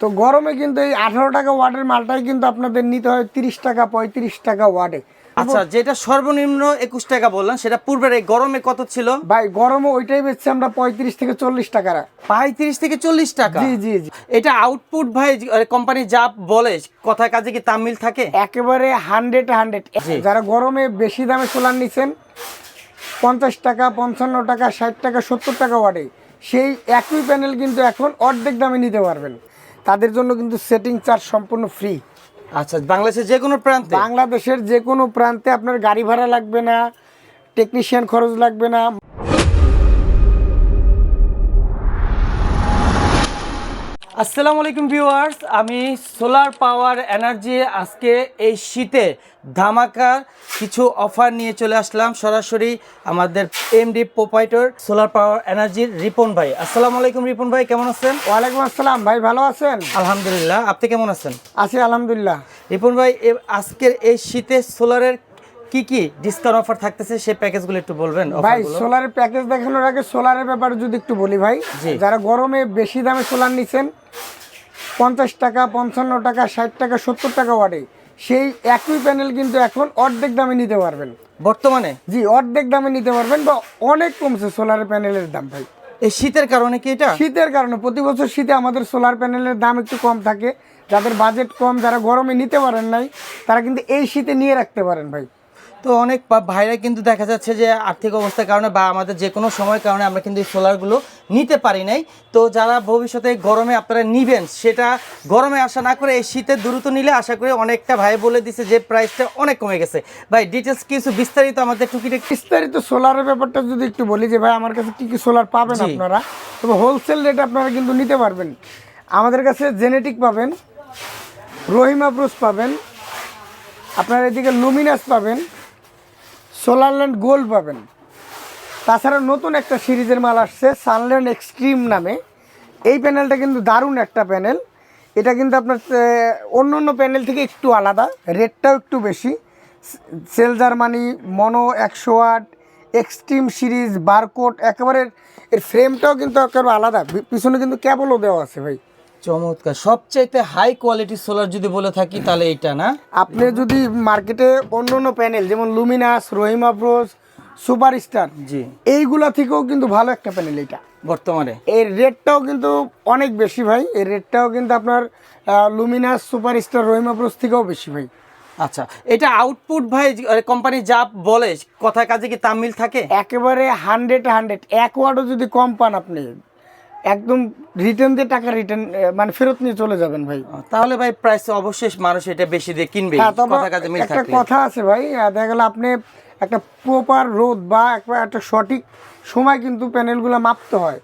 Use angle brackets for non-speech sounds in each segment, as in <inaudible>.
তো গরমে কিন্তু এই আঠারো টাকা ওয়াটের মালটাই কিন্তু আপনাদের নিতে হয় তিরিশ টাকা পঁয়ত্রিশ টাকা ওয়াটে। আচ্ছা যেটা সর্বনিম্ন একুশ টাকা বললাম সেটা পূর্বের এই গরমে কত ছিল? ভাই গরমে ওইটাই বেচছি আমরা পঁয়ত্রিশ থেকে চল্লিশ টাকার পঁয়ত্রিশ থেকে চল্লিশ টাকা? জি জি জি। এটা আউটপুট ভাই কোম্পানি যা বলে কথায় কাজে কি তামিল থাকে? একেবারে হান্ড্রেড হান্ড্রেড যারা গরমে বেশি দামে সোলার নিচ্ছেন পঞ্চাশ টাকা পঞ্চান্ন টাকা ষাট টাকা সত্তর টাকা ওয়াটে সেই একই প্যানেল কিন্তু এখন অর্ধেক দামে নিতে পারবেন। তাদের জন্য কিন্তু সেটিং চার্জ সম্পূর্ণ ফ্রি আচ্ছা বাংলাদেশের যে কোনো প্রান্তে? বাংলাদেশের যে কোনো প্রান্তে আপনার গাড়ি ভাড়া লাগবে না টেকনিশিয়ান খরচ লাগবে না। আসসালামু আলাইকুম ভিউয়ার্স আমি সোলার পাওয়ার এনার্জি আজকে এই শীতে ধামাকা কিছু অফার নিয়ে চলে আসলাম। সরাসরি আমাদের এমডি প্রোপাইটর সোলার পাওয়ার এনার্জির রিপন ভাই। আসসালামু আলাইকুম রিপন ভাই কেমন আছেন? ওয়ালাইকুম আসসালাম ভাই ভালো আছেন? আলহামদুলিল্লাহ আপনি কেমন আছেন? আছি আলহামদুলিল্লাহ। রিপন ভাই আজকের এই শীতে সোলারের কি কি ডিসকাউন্ট অফার থাকতেছে সেই প্যাকেজগুলো একটু বলবেন ভাই? সোলারের প্যাকেজ দেখানোর আগে সোলারের ব্যাপারে যদি একটু বলি ভাই। যারা গরমে বেশি দামে সোলার নিচ্ছেন পঞ্চাশ টাকা পঞ্চান্ন টাকা ষাট টাকা সত্তর টাকা ওয়াটে সেই একই প্যানেল কিন্তু এখন অর্ধেক দামে নিতে পারবেন। বর্তমানে? জি অর্ধেক দামে নিতে পারবেন বা অনেক কমছে সোলার প্যানেলের দাম ভাই। এই শীতের কারণে কি এটা? শীতের কারণে প্রতি বছর শীতে আমাদের সোলার প্যানেলের দাম একটু কম থাকে। যাদের বাজেট কম যারা গরমে নিতে পারেন নাই তারা কিন্তু এই শীতে নিয়ে রাখতে পারেন ভাই। তো অনেক ভাইরা কিন্তু দেখা যাচ্ছে যে আর্থিক অবস্থার কারণে বা আমাদের যে কোনো সময়ের কারণে আমরা কিন্তু এই সোলারগুলো নিতে পারি নাই। তো যারা ভবিষ্যতে গরমে আপনারা নিবেন সেটা গরমে আশা না করে এই শীতে দ্রুত নিলে আশা করি অনেকটা ভাই বলে দিছে যে প্রাইসটা অনেক কমে গেছে। ভাই ডিটেলস কিছু বিস্তারিত আমাদের টুকিটাকি বিস্তারিত সোলারের ব্যাপারটা যদি একটু বলি যে ভাই আমার কাছে কি কি সোলার পাবেন আপনারা? তবে হোলসেল রেটে আপনারা কিন্তু নিতে পারবেন। আমাদের কাছে জেনেটিক পাবেন রহিমা ব্রুস পাবেন আপনার এদিকে লুমিনাস পাবেন সোলারল্যান্ড গোল্ড পাবেন। তাছাড়া নতুন একটা সিরিজের মাল আসছে সানল্যান্ড এক্সট্রিম নামে। এই প্যানেলটা কিন্তু দারুণ একটা প্যানেল এটা কিন্তু আপনার অন্য অন্য প্যানেল থেকে একটু আলাদা রেটটাও একটু বেশি। সেল জার্মানি মনো একশো আট এক্সট্রিম সিরিজ বারকোড একেবারে এর ফ্রেমটাও কিন্তু একেবারে আলাদা। পিছনে কিন্তু ক্যাবলও দেওয়া আছে ভাই। চমৎকার। সবচাইতে হাই কোয়ালিটি সোলার যদি বলে থাকি তাহলে এইটা না? আপনি যদি মার্কেটে অন্য অন্য প্যানেল যেমন luminous Rahima bros super star জি। এইগুলা থেকেও কিন্তু ভালো একটা প্যানেল এটা বর্তমানে? এর রেটটাও কিন্তু অনেক বেশি ভাই। এর রেটটাও কিন্তু আপনার luminous super star Rahima bros থেকেও বেশি ভাই। আচ্ছা এটা আউটপুট ভাই কোম্পানি যা বলে কথায় কাজে কি তামিল থাকে? একেবারে হান্ড্রেড হান্ড্রেড এক ওয়ার্ডও যদি কম পান আপনি একদম রিটার্ন দিয়ে টাকা রিটার্ন মানে ফেরত নিয়ে চলে যাবেন ভাই। তাহলে ভাই প্রাইস অবশ্যই মানুষ এটা বেশি দিয়ে কিনবে। হ্যাঁ কথা কাজে মিল একটা কথা আছে ভাই দেখা গেল আপনি একটা প্রপার রোদ বা একটা একটা সঠিক সময় কিন্তু প্যানেলগুলো মাপতে হয়।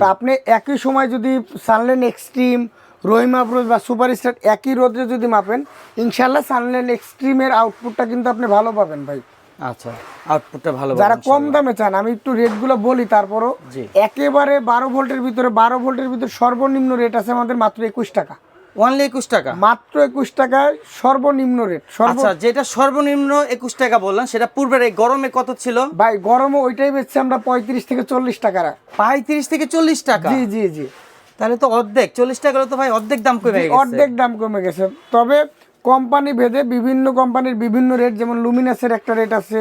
তা আপনি একই সময় যদি সানলেন এক্সট্রিম রহিমা ব্রোজ বা সুপার স্টার একই রোদে যদি মাপেন ইনশাল্লাহ সানলেন এক্সট্রিমের আউটপুটটা কিন্তু আপনি ভালো পাবেন ভাই। আচ্ছা আউটপুটটা ভালো যারা কম দামে চান আমি একটু রেটগুলো বলি তারপরও একেবারে বারো ভোল্টের ভিতরে বারো ভোল্টের ভিতরে সর্বনিম্ন রেট আছে আমাদের মাত্র একুশ টাকা। অনলি একুশ টাকা? মাত্র একুশ টাকায় সর্বনিম্ন রেট আচ্ছা যেটা সর্বনিম্ন একুশ টাকা বললাম সেটা পূর্বের এই গরমে কত ছিল? ভাই গরমে ওইটাই বেচছি আমরা পঁয়ত্রিশ থেকে চল্লিশ টাকার পঁয়ত্রিশ থেকে চল্লিশ টাকা? জি জি জি। তাহলে তো অর্ধেক চল্লিশ টাকা তো ভাই অর্ধেক দাম কমে গেছে। অর্ধেক দাম কমে গেছে। তবে কোম্পানি ভেদে বিভিন্ন কোম্পানির বিভিন্ন রেট যেমন লুমিনাসের একটা রেট আছে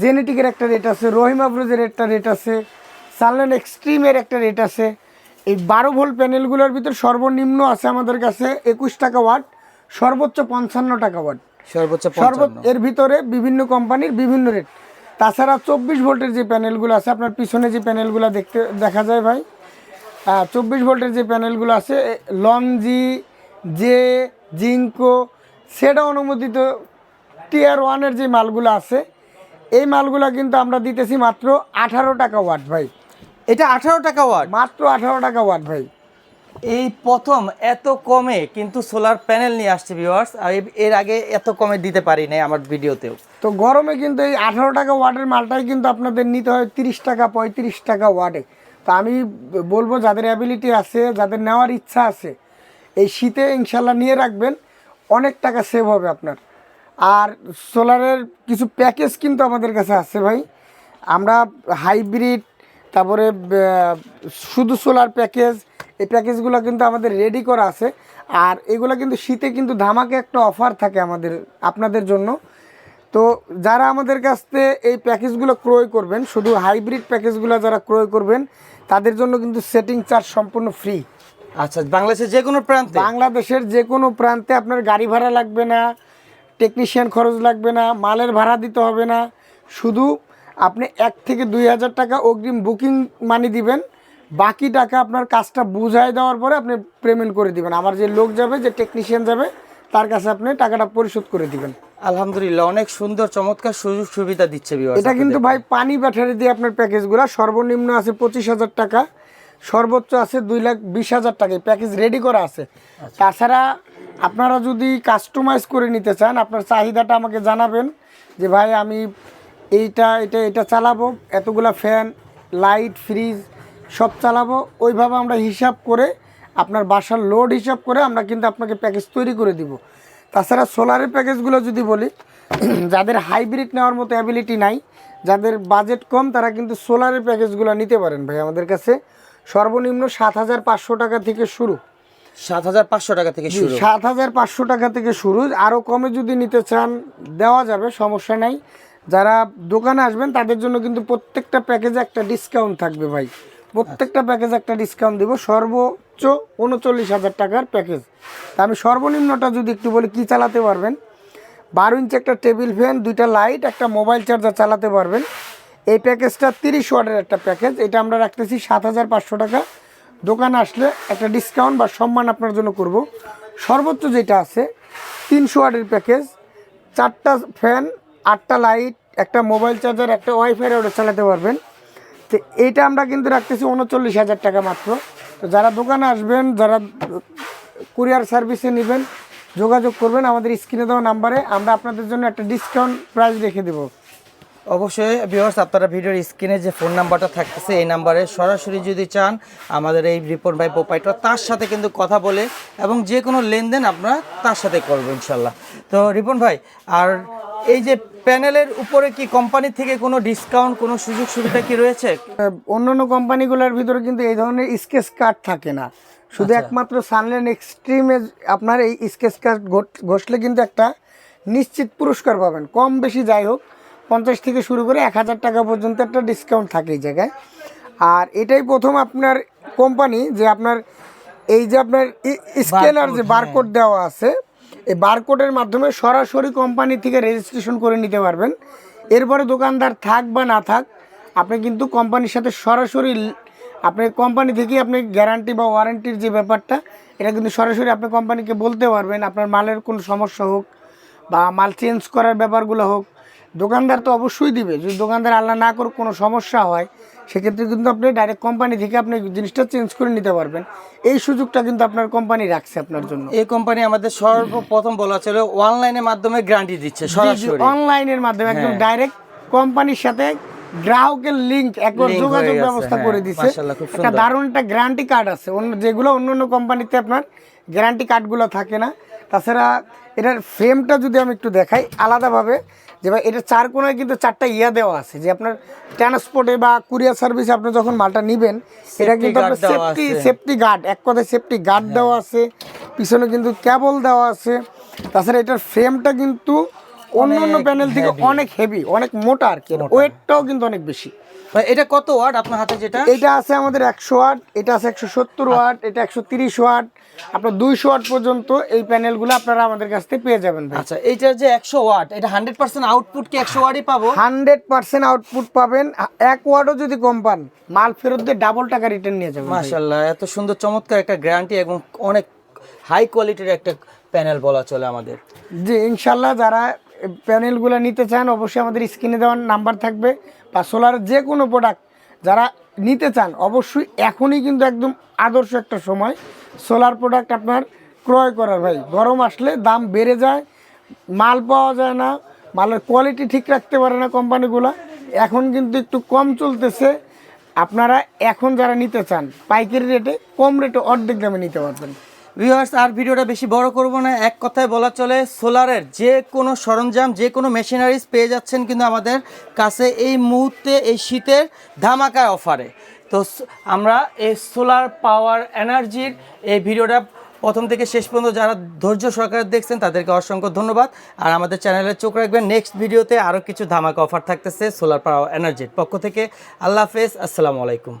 জেনেটিকের একটা রেট আছে রহিমা ব্রোজের একটা রেট আছে সানলাইন এক্সট্রিমের একটা রেট আছে। এই বারো ভোল্ট প্যানেলগুলোর ভিতর সর্বনিম্ন আছে আমাদের কাছে একুশ টাকা ওয়াট সর্বোচ্চ পঞ্চান্ন টাকা ওয়াট সর্বোচ্চ সর্ব এর ভিতরে বিভিন্ন কোম্পানির বিভিন্ন রেট তাছাড়া চব্বিশ ভোল্টের যে প্যানেলগুলো আছে আপনার পিছনে যে প্যানেলগুলো দেখতে দেখা যায় ভাই। চব্বিশ ভোল্টের যে প্যানেলগুলো আছে লংজি জে জিঙ্কো সেটা অনুমোদিত টিয়ার ওয়ানের যে মালগুলো আছে এই মালগুলো কিন্তু আমরা দিতেছি মাত্র আঠারো টাকা ওয়াট ভাই। এটা আঠারো টাকা ওয়াট? মাত্র আঠারো টাকা ওয়াট ভাই। এই প্রথম এত কমে কিন্তু সোলার প্যানেল নিয়ে আসছে ভিউয়ার্স আর এর- এর আগে এত কমে দিতে পারি নাই আমার ভিডিওতেও। তো গরমে কিন্তু এই আঠারো টাকা ওয়াটের মালটাই কিন্তু আপনাদের নিতে হয় তিরিশ টাকা পঁয়ত্রিশ টাকা ওয়াটে। তো আমি বলব যাদের অ্যাবিলিটি আছে যাদের নেওয়ার ইচ্ছা আছে এই শীতে ইনশাল্লাহ নিয়ে রাখবেন, অনেক টাকা সেভ হবে আপনার। আর সোলারের কিছু প্যাকেজ কিন্তু আমাদের কাছে আছে ভাই। আমরা হাইব্রিড তারপরে শুধু সোলার প্যাকেজ এই প্যাকেজগুলো কিন্তু আমাদের রেডি করা আছে। আর এগুলো কিন্তু শীতে কিন্তু ধামাকে একটা অফার থাকে আমাদের, আপনাদের জন্য। তো যারা আমাদের কাছ থেকে এই প্যাকেজগুলো ক্রয় করবেন, শুধু হাইব্রিড প্যাকেজগুলো যারা ক্রয় করবেন, তাদের জন্য কিন্তু সেটিং চার্জ সম্পূর্ণ ফ্রি আচ্ছা বাংলাদেশের যে কোনো প্রান্তে? বাংলাদেশের যে কোনো প্রান্তে আপনার গাড়ি ভাড়া লাগবে না টেকনিশিয়ান খরচ লাগবে না মালের ভাড়া দিতে হবে না। শুধু আপনি এক থেকে দুই হাজার টাকা অগ্রিম বুকিং মানি দিবেন। বাকি টাকা আপনার কাজটা বুঝাই দেওয়ার পরে আপনি পেমেন্ট করে দিবেন। আমার যে লোক যাবে যে টেকনিশিয়ান যাবে তার কাছে আপনি টাকাটা পরিশোধ করে দিবেন। আলহামদুলিল্লাহ অনেক সুন্দর চমৎকার সুযোগ সুবিধা দিচ্ছে এটা কিন্তু ভাই পানি ব্যাটারি দিয়ে আপনার প্যাকেজগুলো সর্বনিম্ন আছে পঁচিশ হাজার টাকা। সর্বোচ্চ আছে দুই লাখ বিশ হাজার টাকা। এই প্যাকেজ রেডি করা আছে। তাছাড়া আপনারা যদি কাস্টমাইজ করে নিতে চান আপনার চাহিদাটা আমাকে জানাবেন যে ভাই আমি এইটা এটা এটা চালাবো। এতগুলা ফ্যান লাইট ফ্রিজ সব চালাবো। ওইভাবে আমরা হিসাব করে আপনার বাসার লোড হিসাব করে আমরা কিন্তু আপনাকে প্যাকেজ তৈরি করে দিব। তাছাড়া সোলারের প্যাকেজগুলো যদি বলি <clears throat> যাদের হাইব্রিড নেওয়ার মতো অ্যাবিলিটি নাই যাদের বাজেট কম তারা কিন্তু সোলারের প্যাকেজগুলো নিতে পারেন ভাই আমাদের কাছে। সর্বনিম্ন সাত হাজার পাঁচশো টাকা থেকে শুরু। সাত হাজার পাঁচশো টাকা থেকে শুরু। সাত হাজার পাঁচশো টাকা থেকে শুরু। আরও কমে যদি নিতে চান দেওয়া যাবে সমস্যা নাই। যারা দোকানে আসবেন তাদের জন্য কিন্তু প্রত্যেকটা প্যাকেজে একটা ডিসকাউন্ট থাকবে ভাই। প্রত্যেকটা প্যাকেজে একটা ডিসকাউন্ট দিব। সর্বোচ্চ উনচল্লিশ হাজার টাকার প্যাকেজ। তা আমি সর্বনিম্নটা যদি একটু বলি কি চালাতে পারবেন? বারো ইঞ্চি একটা টেবিল ফ্যান দুইটা লাইট একটা মোবাইল চার্জার চালাতে পারবেন। এই প্যাকেজটা তিরিশ ওয়ার্ডের একটা প্যাকেজ। এটা আমরা রাখতেছি সাত হাজার পাঁচশো টাকা। দোকান আসলে একটা ডিসকাউন্ট বা সম্মান আপনার জন্য করব। সর্বোচ্চ যেটা আছে, তিনশো ওয়ার্ডের প্যাকেজ। চারটা ফ্যান, আটটা লাইট, একটা মোবাইল চার্জার, একটা ওয়াইফাই ওটা চালাতে পারবেন। তো এইটা আমরা কিন্তু রাখতেছি উনচল্লিশ হাজার টাকা মাত্র। তো যারা দোকানে আসবেন, যারা কুরিয়ার সার্ভিসে নেবেন, যোগাযোগ করবেন। আমাদের স্ক্রিনে দেওয়া নাম্বারে আমরা আপনাদের জন্য একটা ডিসকাউন্ট প্রাইস রেখে দেবো। অবশ্যই ভিউয়ার্স আপনারা ভিডিওর স্ক্রিনে যে ফোন নাম্বারটা থাকতেছে এই নাম্বারে সরাসরি যদি চান আমাদের এই রিপোর্ট ভাই প্রোপাইটার তার সাথে কিন্তু কথা বলে এবং যে কোনো লেনদেন আপনারা তার সাথে করব ইনশাল্লাহ। তো রিপন ভাই আর এই যে প্যানেলের উপরে কি কোম্পানি থেকে কোনো ডিসকাউন্ট কোনো সুযোগ সুবিধা কি রয়েছে? অন্য অন্য কোম্পানিগুলোর ভিতরে কিন্তু এই ধরনের স্কেচ কার্ড থাকে না। শুধু একমাত্র সানল্যান্ড এক্সট্রিমে আপনার এই স্কেচ কার্ড ঘষলে কিন্তু একটা নিশ্চিত পুরস্কার পাবেন। কম বেশি যাই হোক পঞ্চাশ থেকে শুরু করে এক হাজার টাকা পর্যন্ত একটা ডিসকাউন্ট থাকে এই জায়গায়। আর এটাই প্রথম আপনার কোম্পানি যে আপনার এই যে আপনার স্ক্যানার যে বারকোড দেওয়া আছে এই বারকোডের মাধ্যমে সরাসরি কোম্পানি থেকে রেজিস্ট্রেশন করে নিতে পারবেন। এরপরে দোকানদার থাক বা না থাক আপনি কিন্তু কোম্পানির সাথে সরাসরি আপনি কোম্পানি থেকেই আপনি গ্যারান্টি বা ওয়ারেন্টির যে ব্যাপারটা এটা কিন্তু সরাসরি আপনি কোম্পানিকে বলতে পারবেন। আপনার মালের কোনো সমস্যা হোক বা মাল চেঞ্জ করার ব্যাপারগুলো হোক দোকানদার তো অবশ্যই দিবে। যদি দোকানদার আল্লাহ না করে কোনো সমস্যা হয় সেক্ষেত্রে কিন্তু আপনি ডাইরেক্ট কোম্পানি থেকে আপনি জিনিসটা চেঞ্জ করে নিতে পারবেন। এই সুযোগটা কিন্তু আপনার কোম্পানি রাখছে আপনার জন্য। এই কোম্পানি আমাদের সর্বপ্রথম বলা ছিল অনলাইনের মাধ্যমে গ্যারান্টি দিচ্ছে সরাসরি। অনলাইনের মাধ্যমে একদম হ্যাঁ। ডাইরেক্ট কোম্পানির সাথে গ্রাহকের লিংক একবার যোগাযোগ ব্যবস্থা হ্যাঁ, করে দিছে। মাশাআল্লাহ, একটা দারুণ একটা গ্যারান্টি কার্ড আছে। অন্য যেগুলো অন্য অন্য কোম্পানিতে আপনার গ্যারান্টি কার্ডগুলো থাকে না। তাছাড়া এটার ফ্রেমটা যদি আমি একটু দেখাই আলাদাভাবে যে ভাই এটা চার কোনায় কিন্তু চারটা ইয়া দেওয়া আছে। যে আপনার ট্রান্সপোর্টে বা কুরিয়ার সার্ভিসে আপনি যখন মালটা নেবেন এটা কিন্তু আপনার সেফটি হ্যাঁ। সেফটি গার্ড এক কথায় সেফটি গার্ড দেওয়া আছে। পিছনে কিন্তু কেবল দেওয়া আছে। তাছাড়া এটার ফ্রেমটা কিন্তু অন্য অন্য প্যানেল থেকে অনেক হেভি অনেক মোটা আর কি। ওয়েটটাও কিন্তু অনেক বেশি। এটা কত ওয়াট আপনার হাতে যেটা? এটা আছে আমাদের একশো ওয়াট এটা আছে একশো সত্তর ওয়াট এটা একশো তিরিশ ওয়াট। আপনার দুইশো ওয়াট পর্যন্ত এই প্যানেলগুলো আপনারা আমাদের কাছ থেকে পেয়ে যাবেন আচ্ছা এইটা যে একশো ওয়াট এটা হান্ড্রেড পার্সেন্ট আউটপুট কি একশো ওয়াটই পাবো? হান্ড্রেড পার্সেন্ট আউটপুট পাবেন। এক ওয়াটও যদি কম পান মাল ফেরত দিয়ে ডাবল টাকা রিটার্ন নিয়ে যাবেন। মাশাল্লাহ এত সুন্দর চমৎকার একটা গ্যারান্টি এবং অনেক হাই কোয়ালিটির একটা প্যানেল বলা চলে আমাদের। জি ইনশাল্লাহ যারা প্যানেলগুলো নিতে চান অবশ্যই আমাদের স্ক্রিনে দেওয়ার নাম্বার থাকবে। বা সোলার যে কোনো প্রোডাক্ট যারা নিতে চান, অবশ্যই এখনই কিন্তু একদম আদর্শ একটা সময় সোলার প্রোডাক্ট আপনার ক্রয় করার ভাই। গরম আসলে দাম বেড়ে যায়, মাল পাওয়া যায় না, মালের কোয়ালিটি ঠিক রাখতে পারে না কোম্পানিগুলো এখন কিন্তু একটু কম চলতেছে। আপনারা এখন যারা নিতে চান, পাইকারি রেটে কম রেটে অর্ধেক দামে নিতে পারবেন। ভিউয়ার্স আর ভিডিওটা বেশি বড় করব না, এক কথায় বলা চলে, সোলারের যে কোনো সরঞ্জাম, যে কোনো মেশিনারিজ পেয়ে যাচ্ছেন কিন্তু আমাদের কাছে এই মুহূর্তে, এই শীতের ধামাকা অফারে তো আমরা এই সোলার পাওয়ার এনার্জির এই ভিডিওটা প্রথম থেকে শেষ পর্যন্ত যারা ধৈর্য সহকারে দেখছেন, তাদেরকে অসংখ্য ধন্যবাদ। আর আমাদের চ্যানেলে চোখ রাখবেন নেক্সট ভিডিওতে আরও কিছু ধামাকা অফার থাকতেছে, সোলার পাওয়ার এনার্জির পক্ষ থেকে। আল্লাহ হাফেজ, আসসালামু আলাইকুম।